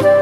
Thank you.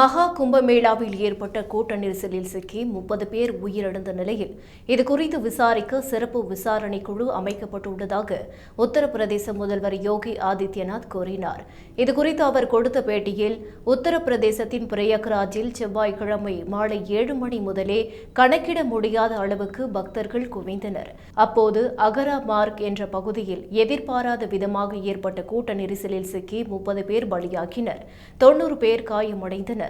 மகா கும்பமேளாவில் ஏற்பட்ட கூட்ட நெரிசலில் சிக்கி முப்பது பேர் உயிரிழந்த நிலையில் இதுகுறித்து விசாரிக்க சிறப்பு விசாரணை குழு அமைக்கப்பட்டுள்ளதாக உத்தரப்பிரதேச முதல்வர் யோகி ஆதித்யநாத் கூறினார். இதுகுறித்து அவர் கொடுத்த பேட்டியில் உத்தரப்பிரதேசத்தின் பிரயாக்ராஜில் செவ்வாய்க்கிழமை மாலை ஏழு மணி முதலே கணக்கிட முடியாத அளவுக்கு பக்தர்கள் குவிந்தனர். அப்போது அகரா மார்க் என்ற பகுதியில் எதிர்பாராத விதமாக ஏற்பட்ட கூட்ட நெரிசலில் சிக்கி முப்பது பேர் பலியாகினர். தொன்னூறு பேர் காயமடைந்தனர்.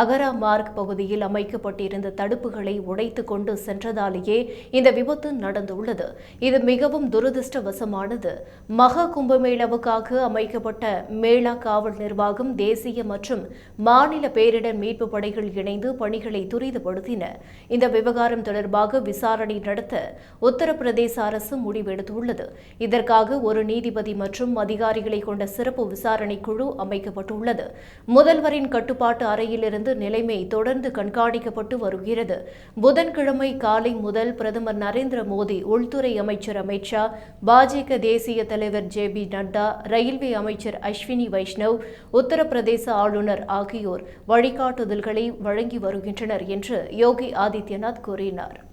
அகரா மார்க் பகுதியில் அமைக்கப்பட்டிருந்த தடுப்புகளை உடைத்து கொண்டு சென்றதாலேயே இந்த விபத்து நடந்துள்ளது. இது மிகவும் துரதிருஷ்டவசமானது. மகா கும்பமேளாவுக்காக அமைக்கப்பட்ட மேளா காவல் நிர்வாகம் தேசிய மற்றும் மாநில பேரிடர் மீட்பு படைகள் இணைந்து பணிகளை துரிதப்படுத்தின. இந்த விவகாரம் தொடர்பாக விசாரணை நடத்த உத்தரப்பிரதேச அரசு முடிவெடுத்துள்ளது. இதற்காக ஒரு நீதிபதி மற்றும் அதிகாரிகளை கொண்ட சிறப்பு விசாரணை குழு அமைக்கப்பட்டுள்ளது. முதல்வரின் கட்டுப்பாட்டு அறையிலிருந்து நிலைமை தொடர்ந்து கண்காணிக்கப்பட்டு வருகிறது. புதன்கிழமை காலை முதல் பிரதமர் நரேந்திர மோடி உள்துறை அமைச்சர் அமித் ஷா பாஜக தேசிய தலைவர் ஜே பி நட்டா ரயில்வே அமைச்சர் அஸ்வினி வைஷ்ணவ் உத்தரப்பிரதேச ஆளுநர் ஆகியோர் வழிகாட்டுதல்களை வழங்கி வருகின்றனர் என்று யோகி ஆதித்யநாத் கூறினார்.